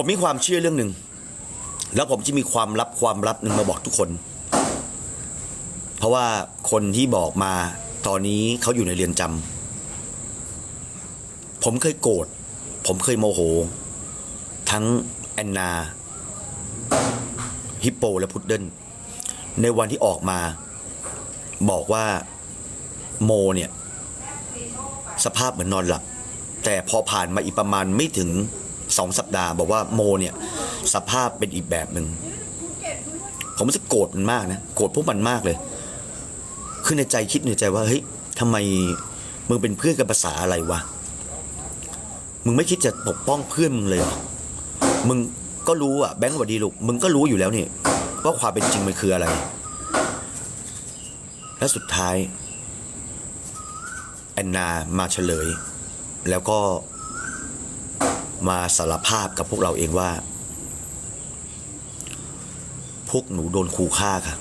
ผมมีความเชื่อเรื่องหนึ่ง แล้วผมจะมีความลับความลับหนึ่งมาบอกทุกคน เพราะว่าคนที่บอกมาตอนนี้เขาอยู่ในเรือนจำผมเคยโกรธผมเคยโมโห ทั้งแอนนา ฮิปโป และพุดเดิ้ลในวันที่ออกมา บอกว่าโมเนี่ย สภาพเหมือนนอนหลับ แต่พอผ่านมาอีกประมาณไม่ถึง สองสัปดาห์ บอกว่าโมเนี่ยสภาพเป็นอีกแบบหนึ่งผมรู้สึกโกรธมันมากนะโกรธพวกมันมากเลย คือในใจคิดในใจว่าเฮ้ยทำไมมึงเป็นเพื่อนกันภาษาอะไรวะมึงไม่คิดจะปกป้องเพื่อนมึงเลยหรอมึงก็รู้อะแบงค์สวัสดีลูกมึงก็รู้อยู่แล้วนี่ว่าความเป็นจริงมันคืออะไร และสุดท้ายแอนนามาเฉลย แล้วก็ มาสารภาพกับพวกเราเองว่า พวกหนูโดนขู่ฆ่าค่ะ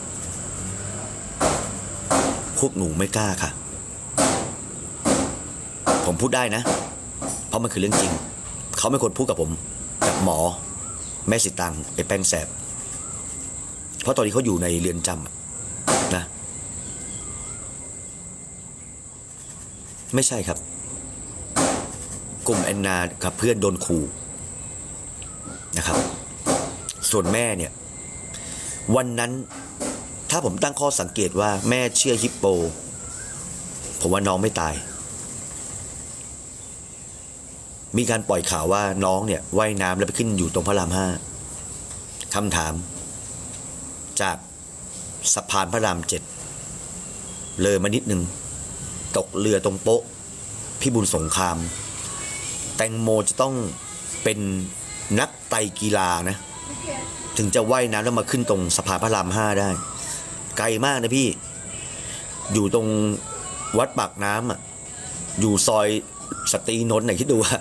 พวกหนูไม่กล้าค่ะ ผมพูดได้นะ เพราะมันคือเรื่องจริง เขาไม่ควรพูดกับผม กับหมอ แม่สิตังไอ้แป้งแสบ เพราะตอนนี้เขาอยู่ในเรือนจำนะ ไม่ใช่ครับ กลุ่มแอนนากับเพื่อนโดนขู่นะครับ ส่วนแม่เนี่ย วันนั้นถ้าผมตั้งข้อสังเกตว่าแม่เชื่อฮิปโป ผมว่าน้องไม่ตาย มีการปล่อยข่าวว่าน้องเนี่ยว่ายน้ำแล้วไปขึ้นอยู่ตรงพระรามห้าคำถาม จากสะพานพระรามเจ็ดเลยมานิดนึง ตกเรือตรงโป๊ะพิบูลสงคราม แตงโมจะต้องเป็นนักไตกีฬานะ ถึงจะว่ายน้ำแล้วมาขึ้นตรงสะพานพระรามห้าได้ ไกลมากนะพี่ อยู่ตรงวัดปากน้ำอะอยู่ซอยสตรีนนท์ไหนคิดดูว่า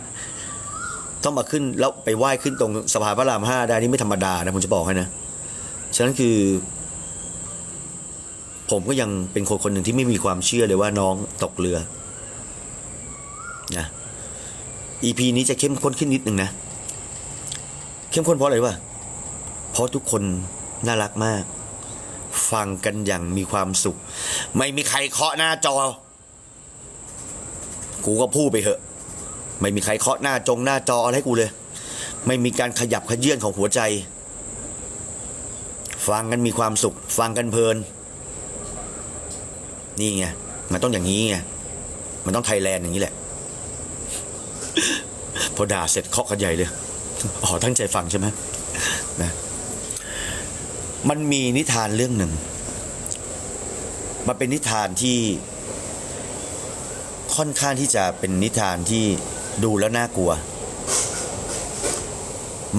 ต้องมาขึ้นแล้วไปไหว้ขึ้นตรงสะพานพระรามห้าได้นี่ไม่ธรรมดานะผมจะบอกให้นะ ฉะนั้นคือ ผมก็ยังเป็นคนคนหนึ่งที่ไม่มีความเชื่อเลยว่าน้องตกเรือนะ EP นี้จะเข้มข้นขึ้นนิดนึงนะ เข้มข้นเพราะอะไรวะ เพราะทุกคนน่ารักมาก ฟังกันอย่างมีความสุข ไม่มีใครเคาะหน้าจอ กูก็พูดไปเถอะ ไม่มีใครเคาะหน้าจงหน้าจออะไรให้กูเลย ไม่มีการขยับขยื่นของหัวใจ ฟังกันมีความสุข ฟังกันเพลิน นี่ไง มันต้องอย่างนี้ไง มันต้องไทยแลนด์อย่างนี้แหละ พอด่าเสร็จเคาะกันใหญ่เลย อ๋อ ตั้งใจฟังใช่ไหมนะ มันมีนิทานเรื่องหนึ่ง มันเป็นนิทานที่ค่อนข้างที่จะเป็นนิทานที่ดูแล้วน่ากลัว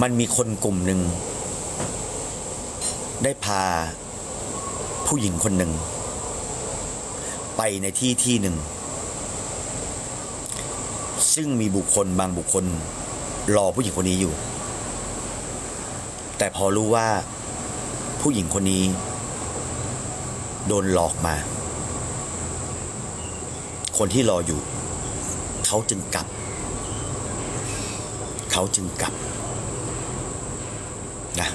มันมีคนกลุ่มหนึ่ง ได้พาผู้หญิงคนหนึ่ง ไปในที่ที่หนึ่ง ซึ่งมีบุคคลบางบุคคลรอผู้หญิงคนนี้อยู่ แต่พอรู้ว่าผู้หญิงคนนี้ โดนหลอกมา คนที่รออยู่ เขาจึงกลับ เขาจึงกลับนะ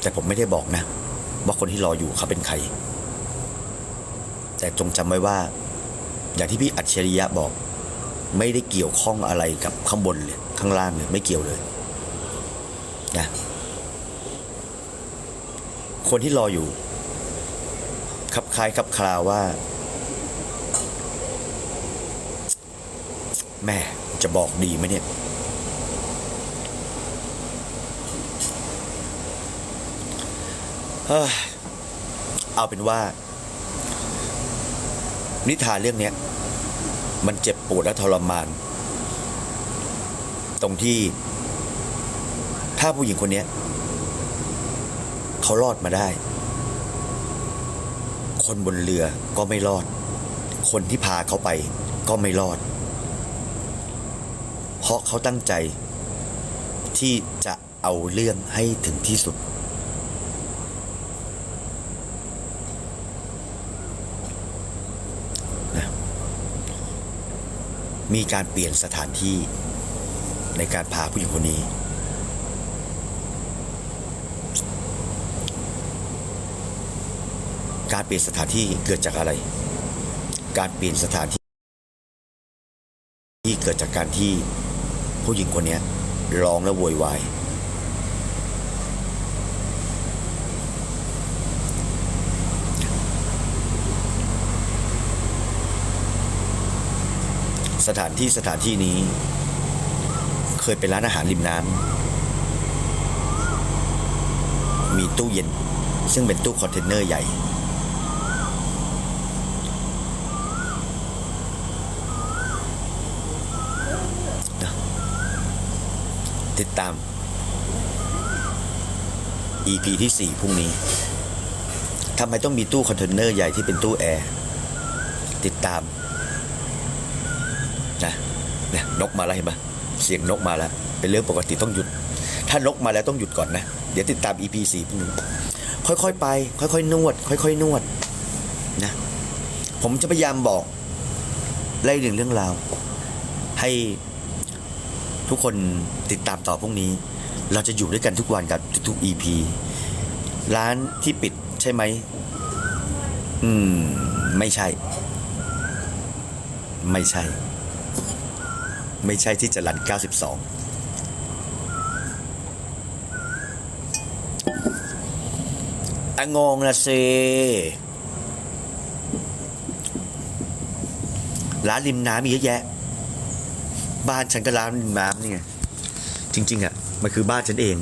แต่ผมไม่ได้บอกนะ ว่าคนที่รออยู่เขาเป็นใคร แต่จงจำไว้ว่า อย่างที่พี่อัจฉริยะบอก ไม่ได้เกี่ยวข้องอะไรกับข้างบนเลยข้างล่างเลยไม่เกี่ยวเลยนะคนที่รออยู่คับคล้ายคับคลาว่าแม่จะบอกดีไหมเนี่ย เอาเป็นว่า นิทานเรื่องนี้มันเจ็บปวดและทรมาน ตรงที่ถ้าผู้หญิงคนนี้เขารอดมาได้ คนบนเรือก็ไม่รอด คนที่พาเขาไปก็ไม่รอด เพราะเขาตั้งใจที่จะเอาเรื่องให้ถึงที่สุด มีการเปลี่ยนสถานที่ในการพาผู้หญิงคนนี้ การเปลี่ยนสถานที่เกิดจากอะไร การเปลี่ยนสถานที่ ที่เกิดจากการที่ผู้หญิงคนนี้ร้องและโวยวาย สถานที่สถานที่นี้ เคยเป็นร้านอาหารริมน้ำมีตู้เย็น ซึ่งเป็นตู้คอนเทนเนอร์ใหญ่ ติดตาม EP ที่ 4 พรุ่งนี้ทำไมต้องมีตู้คอนเทนเนอร์ใหญ่ที่เป็นตู้แอร์ ติดตาม นะเนกมาแล้วเห็นปะเสียงนกมาแล้ว เป็นเรื่องปกติต้องหยุด ถ้านกมาแล้วต้องหยุดก่อนนะ เดี๋ยวติดตาม EP 4พรุ่งนี้ค่อยๆไป ค่อยๆนวด ค่อยๆนวดนะ ผมจะพยายามบอกไล่เรื่องเรื่องราว ให้ทุกคนติดตามต่อพรุ่งนี้ เราจะอยู่ด้วยกันทุกวันกับทุกๆ EP ร้านที่ปิดใช่ไหม อืม ไม่ใช่ ไม่ใช่ ไม่ใช่ที่จะรัน92อะงงนะเซร้านริมน้ำมีเยอะแยะ บ้านฉันก็ร้านริมน้ำนี่ไงจริง ๆ อะ มันคือบ้านฉันเอง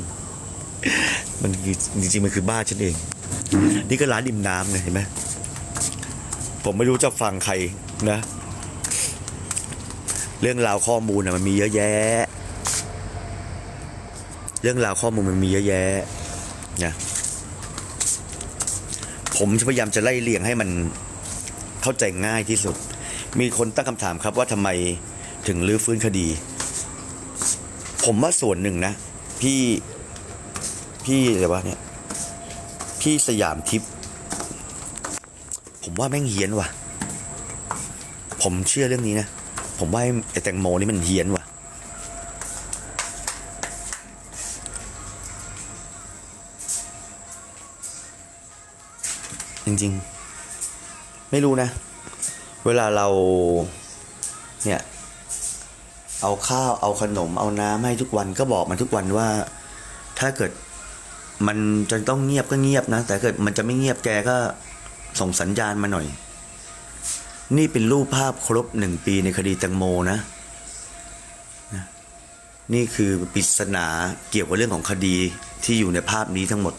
มันคือจริงๆมันคือบ้านฉันเอง นี่ก็ร้านริมน้ำไงเห็นไหมผมไม่รู้จะฟังใครนะ เรื่องราวข้อมูลนะมันมีเยอะแยะ เรื่องราวข้อมูลมันมีเยอะแยะนะผมพยายามจะไล่เรียงให้มันเข้าใจง่ายที่สุด มีคนตั้งคำถามครับว่าทำไมถึงลื้อฟื้นคดี ผมว่าส่วนหนึ่งนะ พี่พี่อะไรวะเนี่ย พี่สยามทิพย์ผมว่าแม่งเฮี้ยนว่ะ ผมเชื่อเรื่องนี้นะ ผมว่าไอ้แตงโมนี่มันเฮี้ยนว่ะ จริงๆ ไม่รู้นะ เวลาเรา เนี่ย เอาข้าวเอาขนมเอาน้ำให้ทุกวันก็บอกมันทุกวันว่า ถ้าเกิดมันจะต้องเงียบก็เงียบนะ แต่เกิดมันจะไม่เงียบแกก็ส่งสัญญาณมาหน่อย นี่เป็นรูปภาพครบหนึ่งปีในคดีแตงโมนะนะนี่คือปริศนาเกี่ยวกับเรื่องของคดีที่อยู่ในภาพนี้ทั้งหมด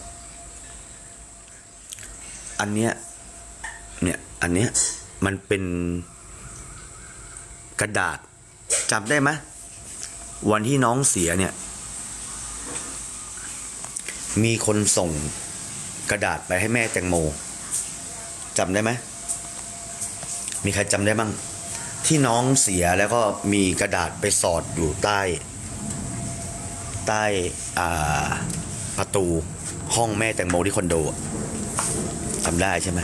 อันเนี้ยเนี่ยอันเนี้ยมันเป็นกระดาษจำได้ไหมวันที่น้องเสียเนี่ย มีคนส่งกระดาษไปให้แม่แตงโมจำได้ไหม มีใครจำได้บ้างที่น้องเสียแล้วก็มีกระดาษไปสอดอยู่ใต้ ใต้ประตูห้องแม่แตงโมที่คอนโดจำได้ใช่ไหม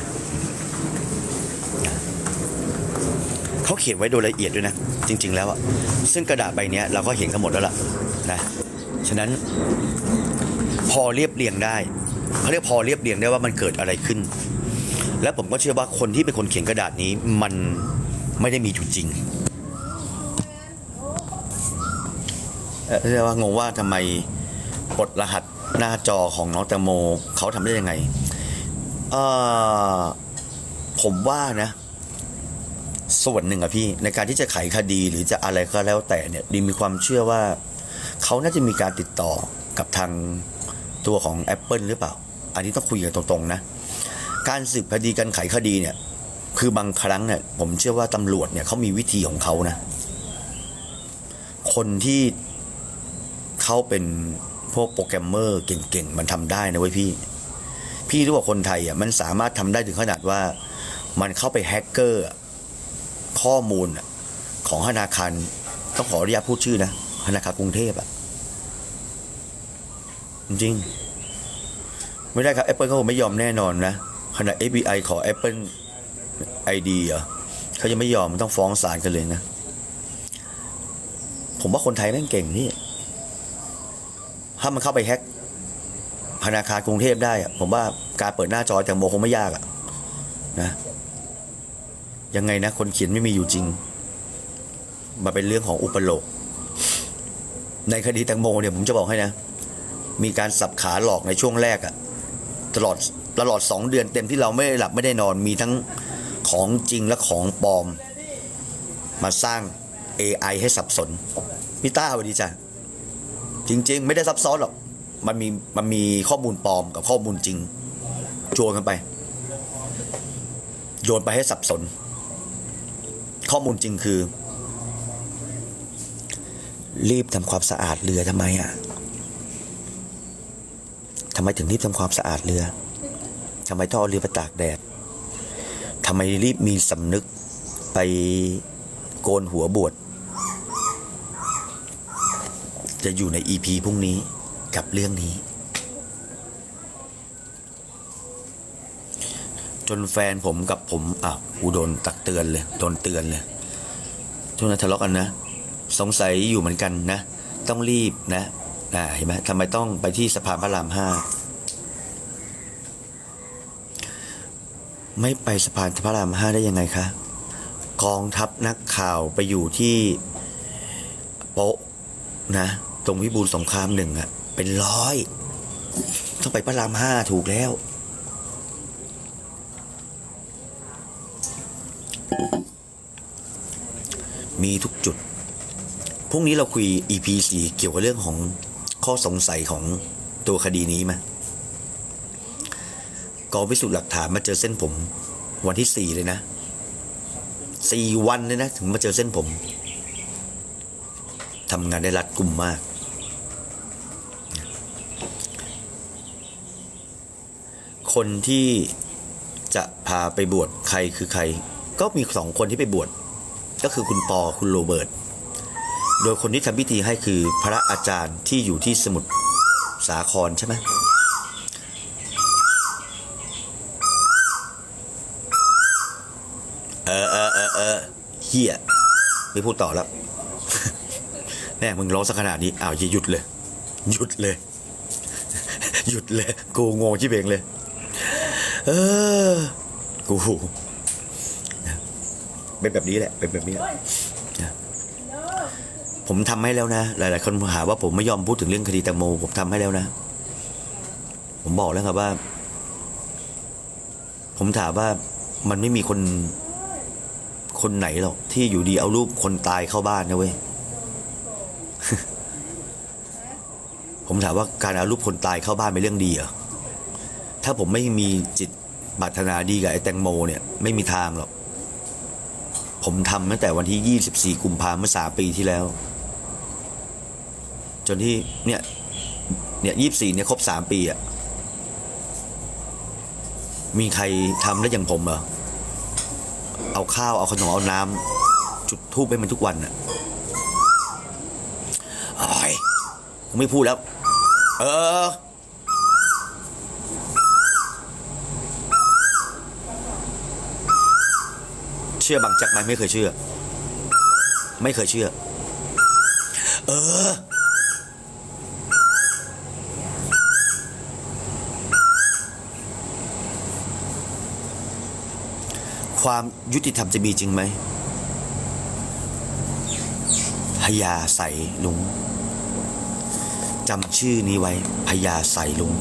เขาเขียนไว้โดยละเอียดด้วยนะ จริง ๆ แล้วอะซึ่งกระดาษใบนี้เราก็เห็นกันหมดแล้วล่ะนะฉะนั้นพอเรียบเรียงได้เขาเรียกพอเรียบเรียงได้ว่ามันเกิดอะไรขึ้น และผมก็เชื่อว่าคนที่เป็นคนเขียนกระดาษนี้มันไม่ได้มีอยู่จริงเรียกว่างงว่าทำไมปลดรหัสหน้าจอของน้องแตงโมเขาทำได้ยังไงเอ่อผมว่านะ ส่วนหนึ่งอะพี่ในการที่จะไขคดีหรือจะอะไรก็แล้วแต่เนี่ยดีมีความเชื่อว่า เขาน่าจะมีการติดต่อกับทางตัวของ Apple หรือเปล่า อันนี้ต้องคุยกันตรงๆนะ การสืบคดีการไขคดีเนี่ย คือบางครั้งเนี่ยผมเชื่อว่าตำรวจเนี่ยเขามีวิธีของเขานะ คนที่เขาเป็นพวกโปรแกรมเมอร์เก่งๆ มันทำได้นะเว้ยพี่ พี่รู้ว่าคนไทยอะมันสามารถทำได้ถึงขนาดว่า มันเข้าไปแฮกเกอร์ข้อมูลของธนาคารต้องขออนุญาตพูดชื่อนะธนาคารกรุงเทพอะจริง ไม่ได้ครับ Apple เขาไม่ยอมแน่นอนนะ ขณะ FBI ขอ Apple ID เหรอเขายังไม่ยอมต้องฟ้องศาลกันเลยนะ ผมว่าคนไทยแม่งเก่งนี่ ถ้ามันเข้าไปแฮกธนาคารกรุงเทพได้ผมว่าการเปิดหน้าจอแตงโมคงไม่ยากอะนะยังไงนะ คนเขียนไม่มีอยู่จริง มาเป็นเรื่องของอุปโลก ในคดีแตงโมเนี่ยผมจะบอกให้นะ มีการสับขาหลอกในช่วงแรกอะตลอด ตลอดสองเดือนเต็มที่เราไม่ได้หลับไม่ได้นอนมีทั้งของจริงและของปลอม มาสร้าง AI ให้สับสนพี่ต้าสวัสดีจ้ะจริง ๆ ไม่ได้ซับซ้อนหรอกมันมีมันมีข้อมูลปลอมกับข้อมูลจริงโยนกันไป โยนไปให้สับสน ข้อมูลจริงคือ รีบทำความสะอาดเรือทำไมอะทำไมถึงรีบทำความสะอาดเรือ ทำไมต้องเอาเรือไปตากแดดทำไมรีบมีสำนึกไปโกนหัวบวชจะอยู่ในอีพีพรุ่งนี้กับเรื่องนี้ จนแฟนผมกับผมอ้าวกูโดนตักเตือนเลยโดนเตือนเลยช่วงนั้นทะเลาะกันนะ สงสัยอยู่เหมือนกันนะ ต้องรีบนะอ่าเห็นไหมทำไมต้องไปที่สะพานพระรามห้า ไม่ไปสะพานพระรามห้าได้ยังไงคะกองทัพนักข่าวไปอยู่ที่โป๊ะนะ ตรงวิบูลสงครามหนึ่งอะเป็นร้อย ต้องไปพระรามห้าถูกแล้ว มีทุกจุด พรุ่งนี้เราคุย EP 4เกี่ยวกับเรื่องของข้อสงสัยของตัวคดีนี้ไหม กองพิสูจน์หลักฐานมาเจอเส้นผม วันที่สี่เลยนะสี่วันเลยนะ ถึงมาเจอเส้นผมทำงานได้รัดกุมมาก คนที่จะพาไปบวชใครคือใคร ก็มีสองคนที่ไปบวชก็คือคุณปอคุณโรเบิร์ตโดยคนที่ทำพิธีให้คือพระอาจารย์ที่อยู่ที่สมุทรสาครใช่ไหม ออเออเออเออเฮียไม่พูดต่อแล้วแม่มึงร้องสักขนาดนี้อ้าวยหยุดเลย หยุดเลย หยุดเลย กูงงชิบเองเลย เออ กูเป็นแบบนี้แหละ เป็นแบบนี้ผมทำให้แล้วนะ หลาย ๆ คนหาว่าผมไม่ยอมพูดถึงเรื่องคดีแตงโม ผมทำให้แล้วนะ ผมบอกแล้วครับว่า ผมถามว่ามันไม่มีคน คนไหนหรอกที่อยู่ดีเอารูปคนตายเข้าบ้านนะเว้ย ผมถามว่าการเอารูปคนตายเข้าบ้านเป็นเรื่องดีเหรอ ถ้าผมไม่มีจิตปรารถนาดีกับไอ้แตงโมเนี่ยไม่มีทางหรอก ผมทำตั้งแต่วันที่ 24 กุมภาพันธ์เมื่อสามปีที่แล้ว จนที่เนี่ยเนี่ย24เนี่ยครบสามปีอะมีใครทำได้อย่างผมเหรอ เอาข้าวเอาขนมเอาน้ำจุดทูบให้มันทุกวันน่ะโอ้ยกูไม่พูดแล้ว เออเชื่อบางจ็คไหมไม่เคยเชื่อ ไม่เคยเชื่อ เออ ความยุติธรรมจะมีจริงไหมพญาใสลุงจำชื่อนี้ไว้พญาใสลุง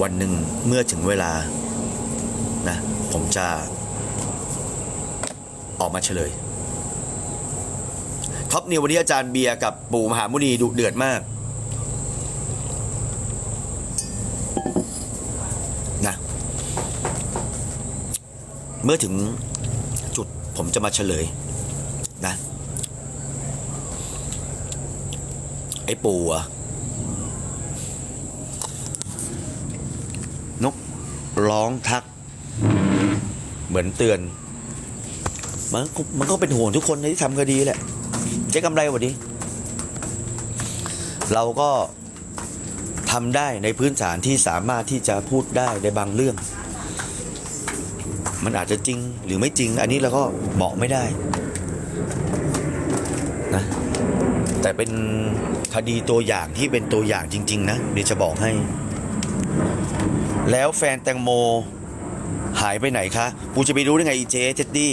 วันหนึ่งเมื่อถึงเวลานะผมจะออกมาเฉลย ท็อปนิววันนี้อาจารย์เบียร์กับปู่มหามุนีดุเดือดมาก เมื่อถึงจุดผมจะมาเฉลยนะ ไอ้ปูอะนกร้องทัก เหมือนเตือน มันมันก็เป็นห่วงทุกคนที่ทำคดีแหละ เจ๊กำไรวันนี้ เราก็ทำได้ในพื้นฐานที่สามารถที่จะพูดได้ในบางเรื่อง มันอาจจะจริงหรือไม่จริง อันนี้เราก็บอกไม่ได้นะแต่เป็นคดีตัวอย่างที่เป็นตัวอย่างจริง ๆ นะเดี๋ยวจะบอกให้ แล้วแฟนแตงโมหายไปไหนคะ กูจะไปรู้ได้ไงอีเจเท็ดดี้